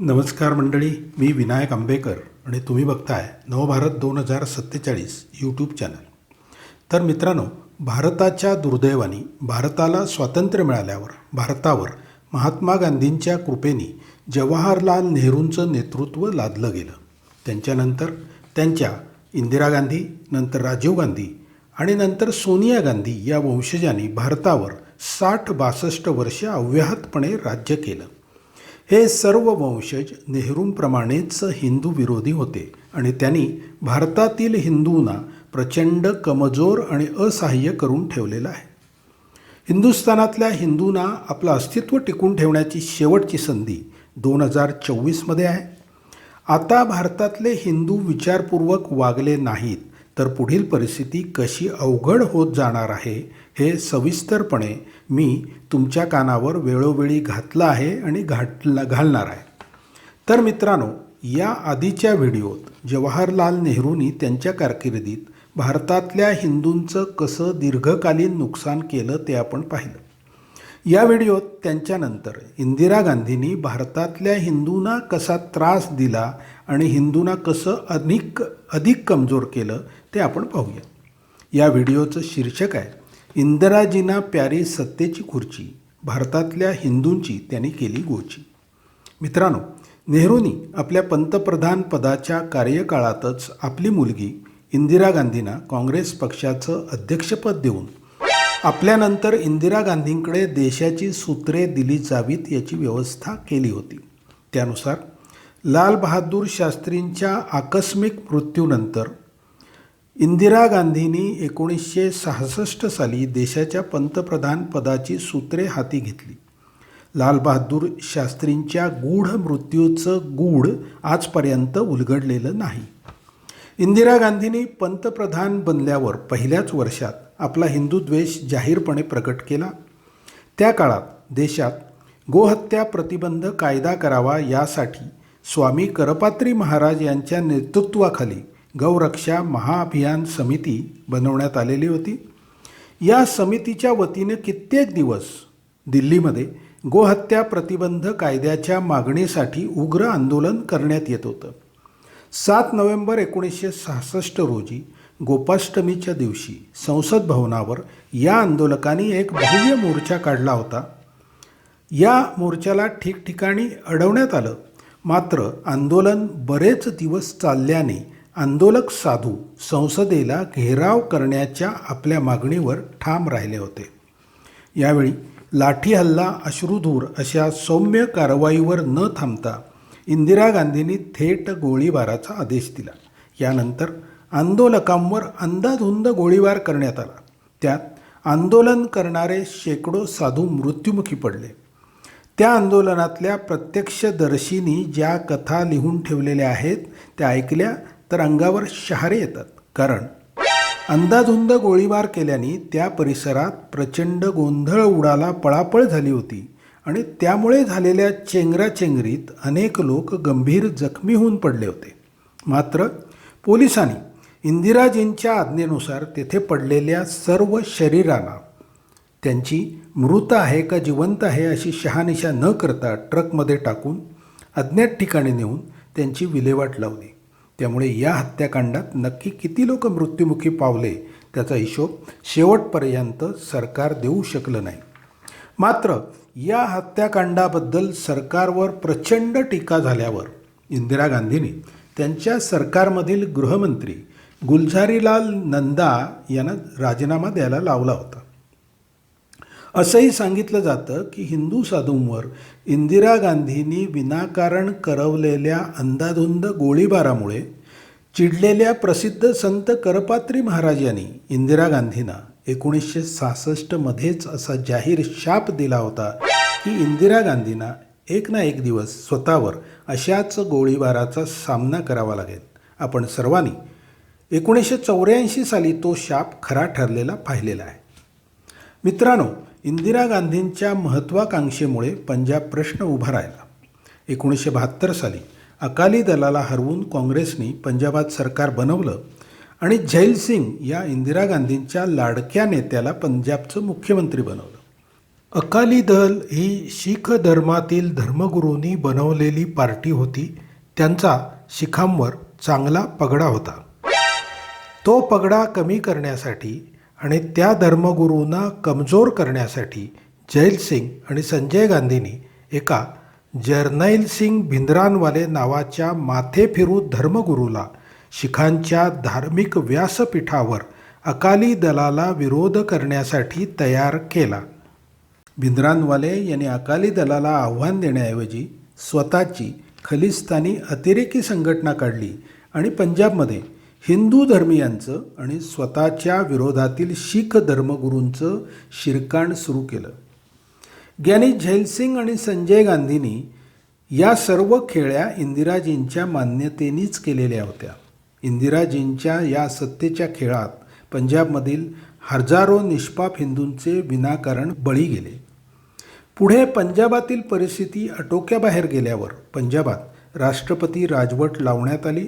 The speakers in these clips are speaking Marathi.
नमस्कार मंडळी मी विनायक आंबेकर आणि तुम्ही बघताय नवभारत दोन हजार सत्तेचाळीस यूट्यूब चॅनल तर मित्रांनो भारताच्या दुर्दैवाने भारताला स्वातंत्र्य मिळाल्यावर भारतावर महात्मा गांधींच्या कृपेने जवाहरलाल नेहरूंचं नेतृत्व लादलं गेलं. त्यांच्यानंतर त्यांच्या इंदिरा गांधी नंतर राजीव गांधी आणि नंतर सोनिया गांधी या वंशजांनी भारतावर साठ बासष्ट वर्ष अव्याहतपणे राज्य केलं. हे सर्व वंशज नेहरूंप्रमाणेच हिंदू विरोधी होते आणि त्यांनी भारतातील हिंदूंना प्रचंड कमजोर आणि असहाय्य करून ठेवलेलं आहे. हिंदुस्थानातल्या हिंदूंना आपलं अस्तित्व टिकून ठेवण्याची शेवटची संधी दोन हजार चोवीसमध्ये आहे. आता भारतातले हिंदू विचारपूर्वक वागले नाहीत तर पुढील परिस्थिती कशी अवघड होत जाणार आहे हे सविस्तरपणे मी तुमच्या कानावर वेळोवेळी घातलं आहे आणि घातला घालणार आहे. तर मित्रांनो या आधीच्या व्हिडिओत जवाहरलाल नेहरूंनी त्यांच्या कारकिर्दीत भारतातल्या हिंदूंचं कसं दीर्घकालीन नुकसान केलं ते आपण पाहिलं. या व्हिडिओत त्यांच्यानंतर इंदिरा गांधींनी भारतातल्या हिंदूंना कसा त्रास दिला आणि हिंदूंना कसं अधिक अधिक कमजोर केलं ते आपण पाहूया. या व्हिडिओचं शीर्षक आहे इंदिराजींना प्यारी सत्तेची खुर्ची भारतातल्या हिंदूंची त्यांनी केली गोची. मित्रांनो नेहरूंनी आपल्या पंतप्रधान पदाच्या कार्यकाळातच आपली मुलगी इंदिरा गांधींना काँग्रेस पक्षाचं अध्यक्षपद देऊन आपल्यानंतर इंदिरा गांधींकडे देशाची सूत्रे दिली जावीत याची व्यवस्था केली होती. त्यानुसार लाल बहादूर शास्त्रींच्या आकस्मिक मृत्यूनंतर इंदिरा गांधींनी एकोणीसशे सहासष्ट साली देशाच्या पंतप्रधान पदाची सूत्रे हाती घेतली. लाल बहादूर शास्त्रींच्या गूढ मृत्यूचं गूढ आजपर्यंत उलगडलेलं नाही. इंदिरा गांधींनी पंतप्रधान बनल्यावर पहिल्याच वर्षात आपला हिंदू द्वेष जाहीरपणे प्रकट केला. त्या काळात देशात गोहत्या प्रतिबंध कायदा करावा यासाठी स्वामी करपात्री महाराज यांच्या नेतृत्वाखाली गौरक्षा महाअभियान समिती बनवण्यात आलेली होती. या समितीच्या वतीने कित्येक दिवस दिल्लीमध्ये गोहत्या प्रतिबंध कायद्याच्या मागणीसाठी उग्र आंदोलन करण्यात येत होतं. सात नोव्हेंबर एकोणीसशे सहासष्ट रोजी गोपाष्टमीच्या दिवशी संसद भवनावर या आंदोलकांनी एक भव्य मोर्चा काढला होता. या मोर्चाला ठिकठिकाणी अडवण्यात आलं. मात्र आंदोलन बरेच दिवस चालल्याने आंदोलक साधू संसदेला घेराव करण्याच्या आपल्या मागणीवर ठाम राहिले होते. यावेळी लाठी हल्ला अश्रुधूर अशा सौम्य कारवाईवर न थांबता इंदिरा गांधींनी थेट गोळीबाराचा आदेश दिला. यानंतर आंदोलकांवर अंदाधुंद गोळीबार करण्यात आला. त्यात आंदोलन करणारे शेकडो साधू मृत्युमुखी पडले. त्या आंदोलनातल्या प्रत्यक्षदर्शींनी ज्या कथा लिहून ठेवलेल्या आहेत त्या ऐकल्या तर अंगावर शहारे येतात. कारण अंदाधुंद गोळीबार केल्याने त्या परिसरात प्रचंड गोंधळ उडाला पळापळ झाली होती आणि त्यामुळे झालेल्या चेंगराचेंगरीत अनेक लोक गंभीर जखमी होऊन पडले होते. मात्र पोलिसांनी इंदिराजींच्या आज्ञेनुसार तेथे पडलेल्या सर्व शरीरांना त्यांची मृत आहे का जिवंत आहे अशी शहानिशा न करता ट्रकमध्ये टाकून अज्ञात ठिकाणी नेऊन त्यांची विल्हेवाट लावली. त्यामुळे या हत्याकांडात नक्की किती लोक मृत्युमुखी पावले त्याचा हिशोब शेवटपर्यंत सरकार देऊ शकलं नाही. मात्र या हत्याकांडाबद्दल सरकारवर प्रचंड टीका झाल्यावर इंदिरा गांधींनी त्यांच्या सरकारमधील गृहमंत्री गुलझारीलाल नंदा यांना राजीनामा द्यायला लावला होता. असंही सांगितलं जातं की हिंदू साधूंवर इंदिरा गांधींनी विनाकारण करवलेल्या अंदाधुंद गोळीबारामुळे चिडलेल्या प्रसिद्ध संत करपात्री महाराज यांनी इंदिरा गांधींना एकोणीसशे सहासष्टमध्येच असा जाहीर शाप दिला होता की इंदिरा गांधींना एक ना एक दिवस स्वतःवर अशाच गोळीबाराचा सामना करावा लागेल. आपण सर्वांनी एकोणीसशे चौऱ्याऐंशी साली तो शाप खरा ठरलेला पाहिलेला आहे. मित्रांनो इंदिरा गांधींच्या महत्त्वाकांक्षेमुळे पंजाब प्रश्न उभा राहिला. एकोणीसशे बहात्तर साली अकाली दलाला हरवून काँग्रेसनी पंजाबात सरकार बनवलं आणि झैल सिंग या इंदिरा गांधींच्या लाडक्या नेत्याला पंजाबचं मुख्यमंत्री बनवलं. अकाली दल ही शीख धर्मातील धर्मगुरूंनी बनवलेली पार्टी होती. त्यांचा शिखांवर चांगला पगडा होता. तो पगडा कमी करण्यासाठी आणि त्या धर्मगुरूंना कमजोर करण्यासाठी जैल सिंग आणि संजय गांधींनी एका जर्नैल सिंग भिंद्रानवाले नावाच्या माथे फिरू धर्मगुरूला शिखांच्या धार्मिक व्यासपीठावर अकाली दलाला विरोध करण्यासाठी तयार केला. भिंद्रानवाले यांनी अकाली दलाला आव्हान देण्याऐवजी स्वतःची खलिस्तानी अतिरेकी संघटना काढली आणि पंजाबमध्ये हिंदू धर्मियांचं आणि स्वतःच्या विरोधातील शीख धर्मगुरूंचं शिरकाण सुरू केलं. ज्ञानी झैलसिंग आणि संजय गांधींनी या सर्व खेळ्या इंदिराजींच्या मान्यतेनीच केलेल्या होत्या. इंदिराजींच्या या सत्तेच्या खेळात पंजाबमधील हजारो निष्पाप हिंदूंचे विनाकारण बळी गेले. पुढे पंजाबातील परिस्थिती आटोक्याबाहेर गेल्यावर पंजाबात राष्ट्रपती राजवट लावण्यात आली.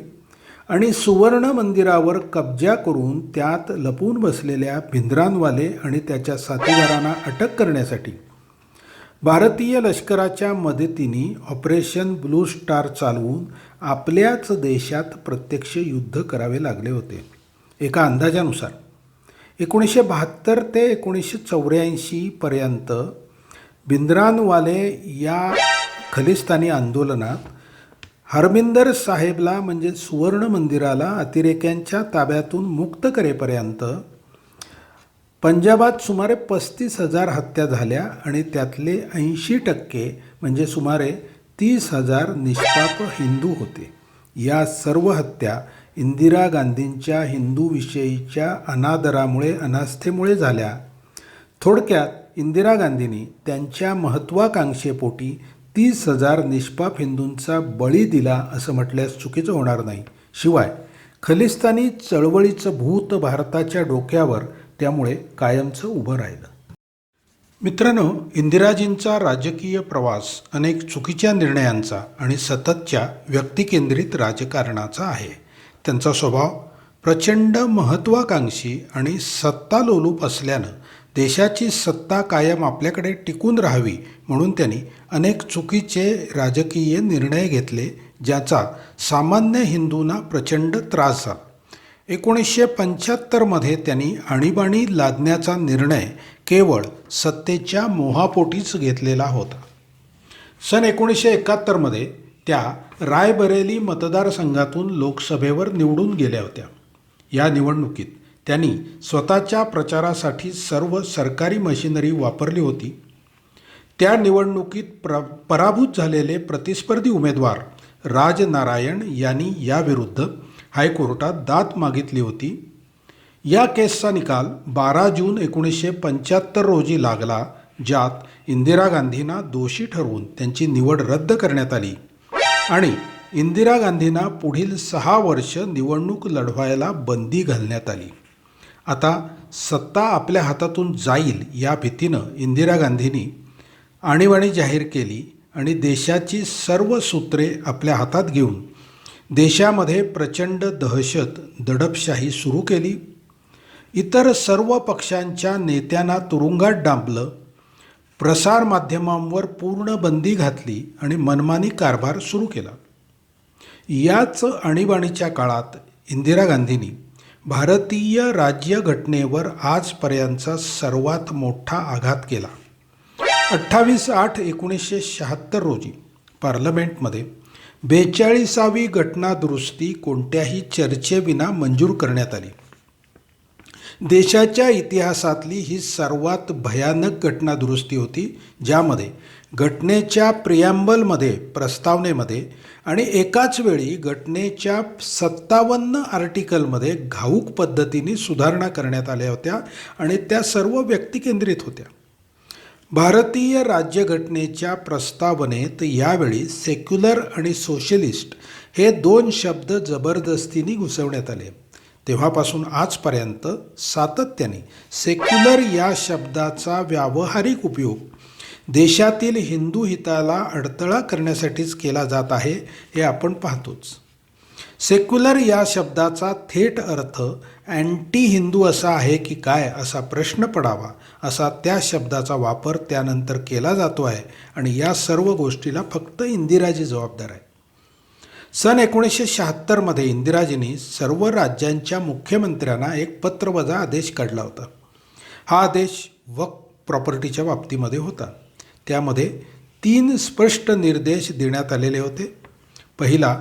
आणि सुवर्ण मंदिरावर कब्जा करून त्यात लपून बसलेल्या भिंद्रानवाले आणि त्याच्या साथीदारांना अटक करण्यासाठी. भारतीय लष्कराच्या मदतीने ऑपरेशन ब्लू स्टार चालवून आपल्याच देशात प्रत्यक्ष युद्ध करावे लागले होते. एका अंदाजानुसार एकोणीसशे बहात्तर ते एकोणीसशे चौऱ्याऐंशीपर्यंत बिंद्रानवाले या खलिस्तानी आंदोलनात हरमिंदर साहेबला म्हणजे सुवर्ण मंदिराला अतिरेक्यांच्या ताब्यातून मुक्त करेपर्यंत पंजाबात सुमारे पस्तीस हजार हत्या झाल्या आणि त्यातले ऐंशी टक्के म्हणजे सुमारे तीस हजार निष्पाप हिंदू होते. या सर्व हत्या इंदिरा गांधींच्या हिंदूविषयीच्या अनादरामुळे अनास्थेमुळे झाल्या. थोडक्यात इंदिरा गांधींनी त्यांच्या महत्त्वाकांक्षेपोटी तीस हजार निष्पाप हिंदूंचा बळी दिला असं म्हटल्यास चुकीचं होणार नाही. शिवाय खलिस्तानी चळवळीचं भूत भारताच्या डोक्यावर त्यामुळे कायमचं उभं राहिलं. मित्रांनो इंदिराजींचा राजकीय प्रवास अनेक चुकीच्या निर्णयांचा आणि सततच्या व्यक्तिकेंद्रित राजकारणाचा आहे. त्यांचा स्वभाव प्रचंड महत्त्वाकांक्षी आणि सत्तालोलूप असल्यानं देशाची सत्ता कायम आपल्याकडे टिकून राहावी म्हणून त्यांनी अनेक चुकीचे राजकीय निर्णय घेतले ज्याचा सामान्य हिंदूंना प्रचंड त्रास झाला. एकोणीसशे पंच्याहत्तरमध्ये त्यांनी आणीबाणी लादण्याचा निर्णय केवळ सत्तेच्या मोहापोटीच घेतलेला होता. सन एकोणीसशे एकाहत्तरमध्ये त्या रायबरेली मतदारसंघातून लोकसभेवर निवडून गेल्या होत्या. या निवडणुकीत त्यांनी स्वतःच्या प्रचारासाठी सर्व सरकारी मशिनरी वापरली होती. त्या निवडणुकीत प्र पराभूत झालेले प्रतिस्पर्धी उमेदवार राजनारायण यांनी याविरुद्ध हायकोर्टात दाद मागितली होती. या केसचा निकाल बारा जून एकोणीसशे पंच्याहत्तर रोजी लागला ज्यात इंदिरा गांधींना दोषी ठरवून त्यांची निवड रद्द करण्यात आली आणि इंदिरा गांधींना पुढील सहा वर्ष निवडणूक लढवायला बंदी घालण्यात आली. आता सत्ता आपल्या हातातून जाईल या भीतीनं इंदिरा गांधींनी आणीबाणी जाहीर केली आणि देशाची सर्व सूत्रे आपल्या हातात घेऊन देशामध्ये प्रचंड दहशत दडपशाही सुरू केली. इतर सर्व पक्षांच्या नेत्यांना तुरुंगात डांबलं प्रसारमाध्यमांवर पूर्ण बंदी घातली आणि मनमानी कारभार सुरू केला. याच आणीबाणीच्या काळात इंदिरा गांधींनी भारतीय राज्यघटनेवर आजपर्यंतचा सर्वात मोठा आघात केला. अठ्ठावीस आठ एकोणीसशे शहात्तर रोजी पार्लमेंटमध्ये बेचाळीसावी घटनादुरुस्ती कोणत्याही चर्चेविना मंजूर करण्यात आली. देशाच्या इतिहासातली ही सर्वात भयानक घटनादुरुस्ती होती ज्यामध्ये घटनेच्या प्रियांबलमध्ये प्रस्तावनेमध्ये आणि एकाच वेळी घटनेच्या सत्तावन्न आर्टिकलमध्ये घाऊक पद्धतीने सुधारणा करण्यात आल्या होत्या आणि त्या सर्व व्यक्तिकेंद्रित होत्या. भारतीय राज्यघटनेच्या प्रस्तावनेत यावेळी सेक्युलर आणि सोशलिस्ट हे दोन शब्द जबरदस्तीने घुसवण्यात आले. तेव्हापासून आजपर्यंत सातत्याने सेक्युलर या शब्दाचा व्यावहारिक उपयोग देशातील हिंदू हिताला अडथळा करण्यासाठीच केला जात आहे हे आपण पाहतोच. सेक्युलर या शब्दाचा थेट अर्थ अँटी हिंदू असा आहे की काय असा प्रश्न पडावा असा त्या शब्दाचा वापर त्यानंतर केला जातो आहे आणि या सर्व गोष्टीला फक्त इंदिराजी जबाबदार आहे. सन एकोणीसशे शहात्तरमध्ये इंदिराजींनी सर्व राज्यांच्या मुख्यमंत्र्यांना एक पत्रवजा आदेश काढला होता. हा आदेश वक प्रॉपर्टीच्या बाबतीमध्ये होता. त्यामध्ये तीन स्पष्ट निर्देश देण्यात आलेले होते. पहिला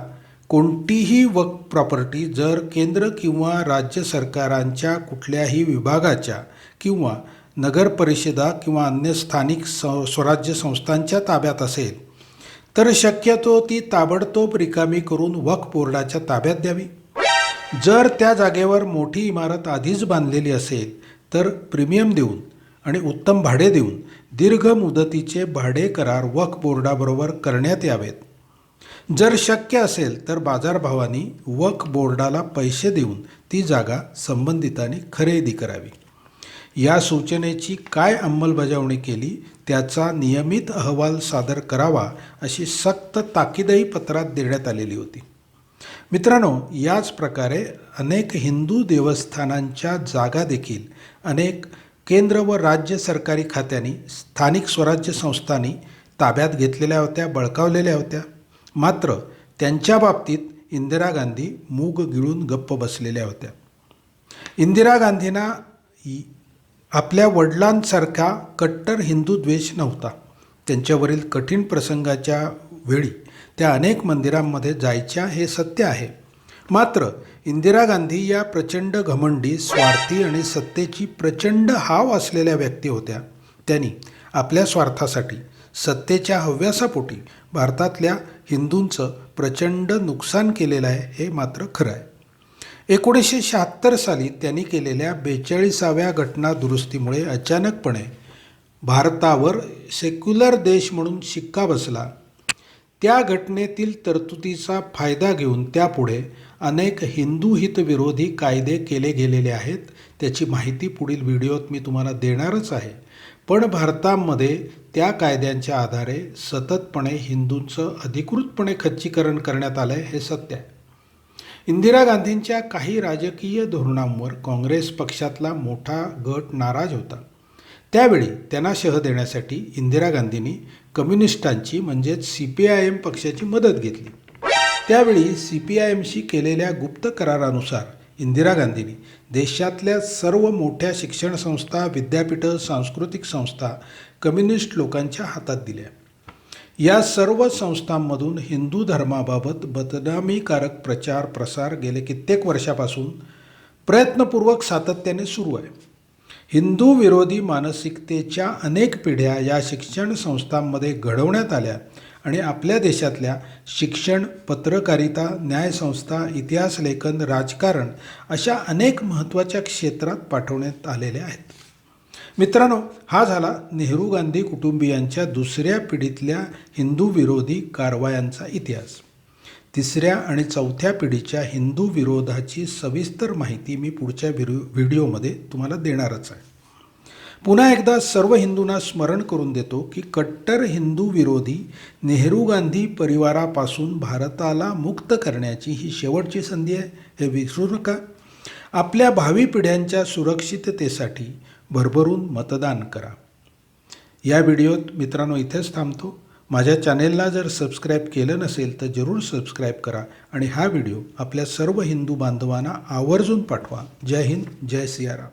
कोणतीही वक प्रॉपर्टी जर केंद्र किंवा राज्य सरकारांच्या कुठल्याही विभागाच्या किंवा नगर परिषदा किंवा अन्य स्थानिक स स्वराज्य संस्थांच्या ताब्यात असेल तर शक्यतो ती ताबडतोब रिकामी करून वक बोर्डाच्या ताब्यात द्यावी. जर त्या जागेवर मोठी इमारत आधीच बांधलेली असेल तर प्रीमियम देऊन आणि उत्तम भाडे देऊन दीर्घ मुदतीचे भाडे करार वक्फ बोर्डाबरोबर करण्यात यावेत. जर शक्य असेल तर बाजारभावानी वक्फ बोर्डाला पैसे देऊन ती जागा संबंधितांनी खरेदी करावी. या सूचनेची काय अंमलबजावणी केली त्याचा नियमित अहवाल सादर करावा अशी सक्त ताकीदही पत्रात देण्यात आलेली होती. मित्रांनो याच प्रकारे अनेक हिंदू देवस्थानांच्या जागा देखील अनेक केंद्र व राज्य सरकारी खात्यांनी स्थानिक स्वराज्य संस्थांनी ताब्यात घेतलेल्या होत्या बळकावलेल्या होत्या. मात्र त्यांच्या बाबतीत इंदिरा गांधी मूग गिळून गप्प बसलेल्या होत्या. इंदिरा गांधींना आपल्या वडिलांसारखा कट्टर हिंदू द्वेष नव्हता. त्यांच्यावरील कठीण प्रसंगाच्या वेळी त्या अनेक मंदिरांमध्ये जायच्या हे सत्य आहे. मात्र इंदिरा गांधी या प्रचंड घमंडी स्वार्थी आणि सत्तेची प्रचंड हाव असलेल्या व्यक्ती होत्या. त्यांनी आपल्या स्वार्थासाठी सत्तेच्या हव्यासापोटी भारतातल्या हिंदूंचं प्रचंड नुकसान केलेलं आहे हे मात्र खरं आहे. एकोणीसशे शहात्तर साली त्यांनी केलेल्या बेचाळीसाव्या घटना दुरुस्तीमुळे अचानकपणे भारतावर सेक्युलर देश म्हणून शिक्का बसला. त्या घटनेतील तरतुदीचा फायदा घेऊन त्यापुढे अनेक हिंदू हितविरोधी कायदे केले गेलेले आहेत. त्याची माहिती पुढील व्हिडिओत मी तुम्हाला देणारच आहे. पण भारतामध्ये त्या कायद्यांच्या आधारे सततपणे हिंदूंचं अधिकृतपणे खच्चीकरण करण्यात आलं आहे हे सत्य आहे. इंदिरा गांधींच्या काही राजकीय धोरणांवर काँग्रेस पक्षातला मोठा गट नाराज होता. त्यावेळी त्यांना शह देण्यासाठी इंदिरा गांधींनी कम्युनिस्टांची म्हणजेच सी पी आय एम पक्षाची मदत घेतली. त्यावेळी सी पी आय एमशी केलेल्या गुप्त करारानुसार इंदिरा गांधींनी देशातल्या सर्व मोठ्या शिक्षण संस्था विद्यापीठं सांस्कृतिक संस्था कम्युनिस्ट लोकांच्या हातात दिल्या. या सर्व संस्थांमधून हिंदू धर्माबाबत बदनामीकारक प्रचार प्रसार गेले कित्येक वर्षापासून प्रयत्नपूर्वक सातत्याने सुरू आहे. हिंदू विरोधी मानसिकतेच्या अनेक पिढ्या या शिक्षण संस्थांमध्ये घडवण्यात आल्या आणि आपल्या देशातल्या शिक्षण पत्रकारिता न्यायसंस्था इतिहास लेखन राजकारण अशा अनेक महत्त्वाच्या क्षेत्रात पाठवण्यात आलेल्या आहेत. मित्रांनो हा झाला नेहरू गांधी कुटुंबियांच्या दुसऱ्या पिढीतल्या हिंदू विरोधी कारवायांचा इतिहास. तिसऱ्या आणि चौथ्या पिढीच्या हिंदू विरोधाची सविस्तर माहिती मी पुढच्या व्हिडिओ व्हिडिओमध्ये तुम्हाला देणारच आहे. पुन्हा एकदा सर्व हिंदूंना स्मरण करून देतो की कट्टर हिंदू विरोधी नेहरू गांधी परिवारापासून भारताला मुक्त करण्याची ही शेवटची संधी आहे. हे विसरू नका. आपल्या भावी पिढ्यांच्या सुरक्षिततेसाठी भरभरून मतदान करा. या व्हिडिओत मित्रांनो इथेच थांबतो. माझ्या चॅनेलला जर सबस्क्राईब केलं नसेल तर जरूर सबस्क्राईब करा आणि हा व्हिडिओ आपल्या सर्व हिंदू बांधवांना आवर्जून पाठवा. जय हिंद जय सियाराम.